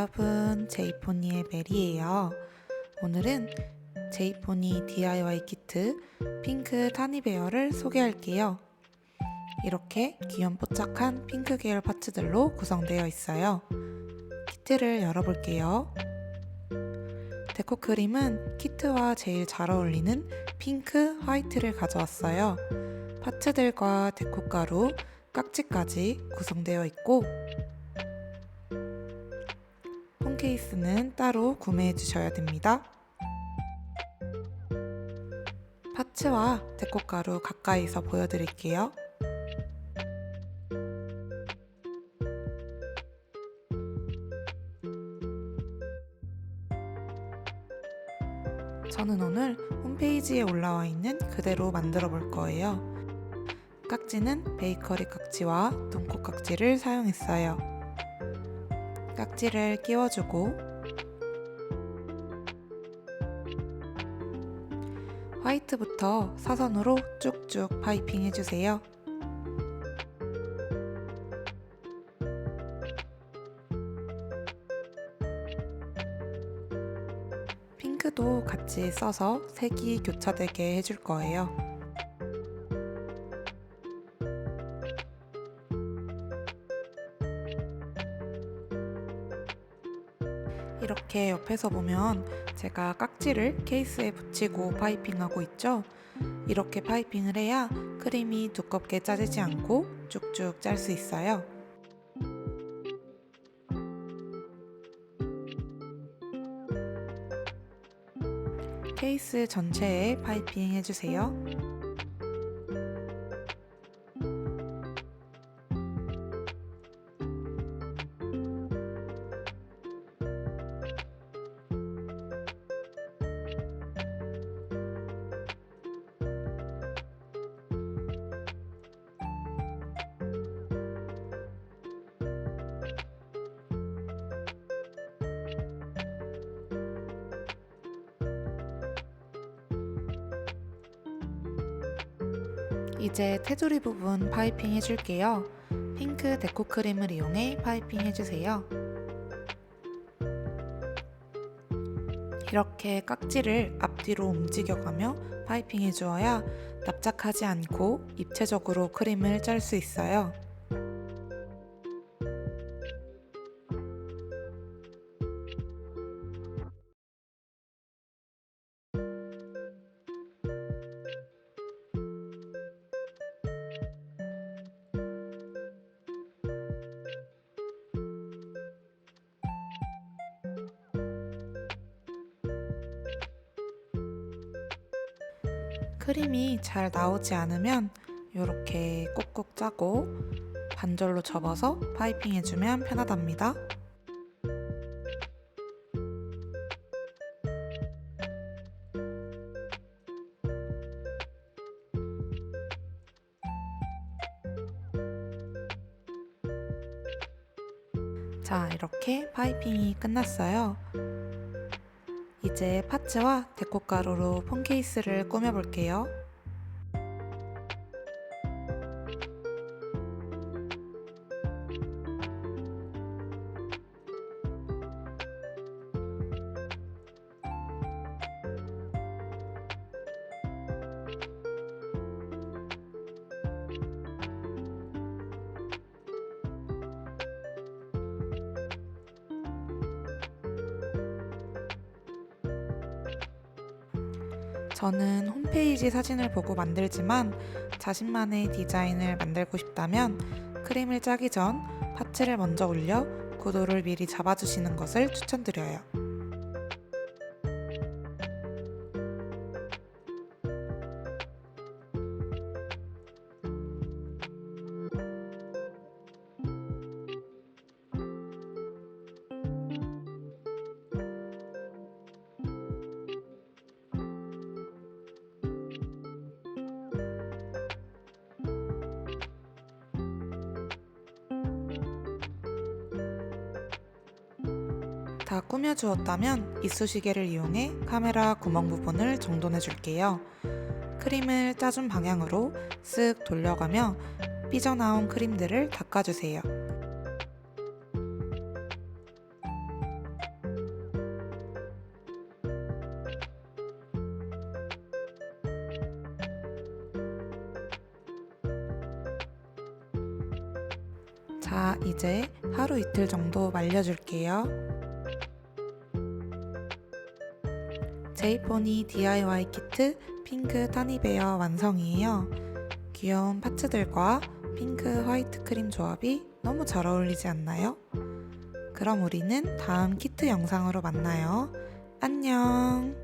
여러분, 제이포니의 메리예요. 오늘은 제이포니 DIY 키트 핑크 타니베어를 소개할게요. 이렇게 귀염뽀짝한 핑크 계열 파츠들로 구성되어 있어요. 키트를 열어볼게요. 데코 크림은 키트와 제일 잘 어울리는 핑크, 화이트를 가져왔어요. 파츠들과 데코 가루, 깍지까지 구성되어 있고 폰 케이스는 따로 구매해 주셔야 됩니다. 파츠와 데코 가루 가까이서 보여드릴게요. 저는 오늘 홈페이지에 올라와 있는 그대로 만들어 볼 거예요. 깍지는 베이커리 깍지와 눈꽃 깍지를 사용했어요. 깍지를 끼워주고 화이트부터 사선으로 쭉쭉 파이핑 해주세요. 핑크도 같이 써서 색이 교차되게 해줄 거예요. 이렇게 옆에서 보면 제가 깍지를 케이스에 붙이고 파이핑하고 있죠? 이렇게 파이핑을 해야 크림이 두껍게 짜지지 않고 쭉쭉 짤 수 있어요. 케이스 전체에 파이핑 해주세요. 이제 테두리 부분 파이핑 해줄게요. 핑크 데코 크림을 이용해 파이핑 해주세요. 이렇게 깍지를 앞뒤로 움직여가며 파이핑 해주어야 납작하지 않고 입체적으로 크림을 짤 수 있어요. 크림이 잘 나오지 않으면 이렇게 꼭꼭 짜고 반절로 접어서 파이핑 해주면 편하답니다. 자, 이렇게 파이핑이 끝났어요. 이제 파츠와 데코 가루로 폰 케이스를 꾸며볼게요. 저는 홈페이지 사진을 보고 만들지만 자신만의 디자인을 만들고 싶다면 크림을 짜기 전 파츠를 먼저 올려 구도를 미리 잡아주시는 것을 추천드려요. 다 꾸며주었다면 이쑤시개를 이용해 카메라 구멍 부분을 정돈해 줄게요. 크림을 짜준 방향으로 쓱 돌려가며 삐져나온 크림들을 닦아주세요. 자, 이제 하루 이틀 정도 말려줄게요. 제이포니 DIY 키트 핑크 타니베어 완성이에요. 귀여운 파츠들과 핑크 화이트 크림 조합이 너무 잘 어울리지 않나요? 그럼 우리는 다음 키트 영상으로 만나요. 안녕!